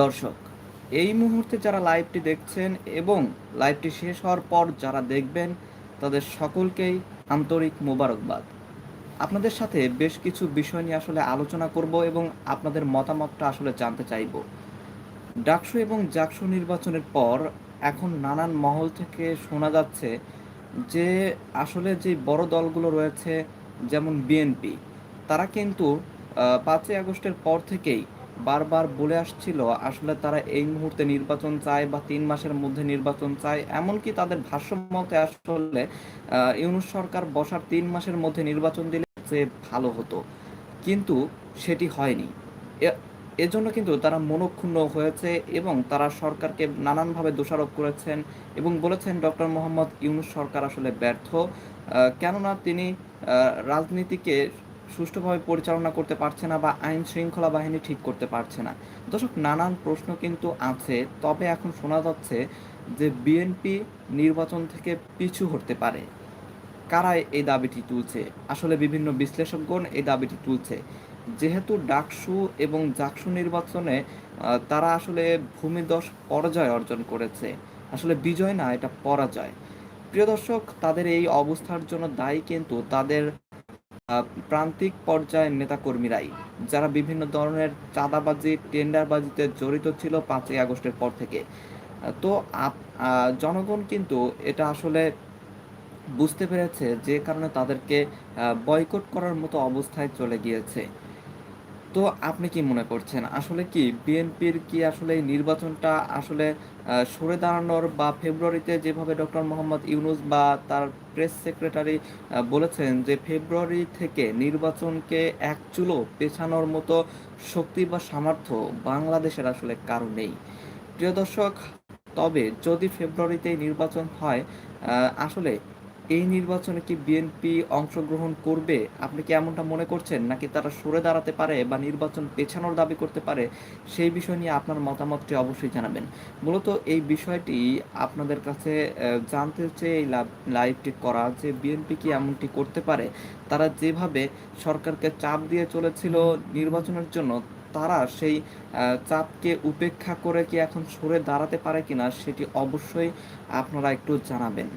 দর্শক, এই মুহূর্তে যারা লাইভটি দেখছেন এবং লাইভটি শেষ হওয়ার পর যারা দেখবেন, তাদের সকলকেই আন্তরিক মোবারকবাদ। আপনাদের সাথে বেশ কিছু বিষয় নিয়ে আসলে আলোচনা করব এবং আপনাদের মতামতটা আসলে জানতে চাইব। ডাকসু এবং জাকসু নির্বাচনের পর এখন নানান মহল থেকে শোনা যাচ্ছে যে, আসলে যে বড় দলগুলো রয়েছে, যেমন বিএনপি, তারা কিন্তু পাঁচই আগস্টের পর থেকেই বারবার বলে আসছিল, আসলে তারা এই মুহূর্তে নির্বাচন চায় বা তিন মাসের মধ্যে নির্বাচন চায়। এমনকি তাদের ভাষ্য মতে আসলে ইউনূস সরকার বসার তিন মাসের মধ্যে নির্বাচন দিলে যে ভালো হতো। কিন্তু সেটি হয়নি। এজন্য কিন্তু তারা মনক্ষুণ্ণ হয়েছে এবং তারা সরকারকে নানানভাবে দোষারোপ করেছেন এবং বলেছেন ডক্টর মোহাম্মদ ইউনুস সরকার আসলে ব্যর্থ। কেননা তিনি রাজনীতিকে সুষ্ঠুভাবে পরিচালনা করতে পারছে না বা আইন শৃঙ্খলা বাহিনী ঠিক করতে পারছে না। দর্শক, নানান প্রশ্ন কিন্তু আছে। তবে এখন শোনা যাচ্ছে যে বিএনপি নির্বাচন থেকে পিছু হতে পারে। কারা এই দাবিটি তুলছে? আসলে বিভিন্ন বিশ্লেষকগণ এই দাবিটি তুলছে। যেহেতু ডাকসু এবং জাকসু নির্বাচনে তারা আসলে ভূমিদশ পরাজয় অর্জন করেছে। আসলে বিজয় না, এটা পরাজয়। প্রিয় দর্শক, তাদের এই অবস্থার জন্য দায়ী কিন্তু তাদের প্রান্তিক পর্যায়ের নেতাকর্মীরাই, যারা বিভিন্ন ধরনের চাঁদাবাজি, টেন্ডারবাজিতে জড়িত ছিল পাঁচই আগস্টের পর থেকে। তো জনগণ কিন্তু এটা আসলে বুঝতে পেরেছে যে কারণে তাদেরকে বয়কট করার মতো অবস্থায় চলে গিয়েছে। তো আপনি কি মনে করছেন? আসলে কি বিএনপির কি আসলে নির্বাচনটা আসলে সরে দাঁড়ানোর বা ফেব্রুয়ারিতে যেভাবে ডক্টর মোহাম্মদ ইউনুস বা তার প্রেস সেক্রেটারি বলেছেন যে ফেব্রুয়ারি থেকে নির্বাচনকে এক চুলো পেছানোর মতো শক্তি বা সামর্থ্য বাংলাদেশের আসলে কারও নেই। প্রিয় দর্শক, তবে যদি ফেব্রুয়ারিতে নির্বাচন হয় আসলে এই নির্বাচনে কি বিএনপি অংশগ্রহণ করবে? আপনি কি এমনটা মনে করছেন? নাকি তারা সরে দাঁড়াতে পারে বা নির্বাচন পেছানোর দাবি করতে পারে? সেই বিষয় নিয়ে আপনার মতামতটি অবশ্যই জানাবেন। মূলত এই বিষয়টি আপনাদের কাছে জানতে চেয়ে এই লাইভটি করা যে বিএনপি কি এমনটি করতে পারে, তারা যেভাবে সরকারকে চাপ দিয়ে চলেছিল নির্বাচনের জন্য, তারা সেই চাপকে উপেক্ষা করে কি এখন সরে দাঁড়াতে পারে কিনা, সেটি অবশ্যই আপনারা একটু জানাবেন।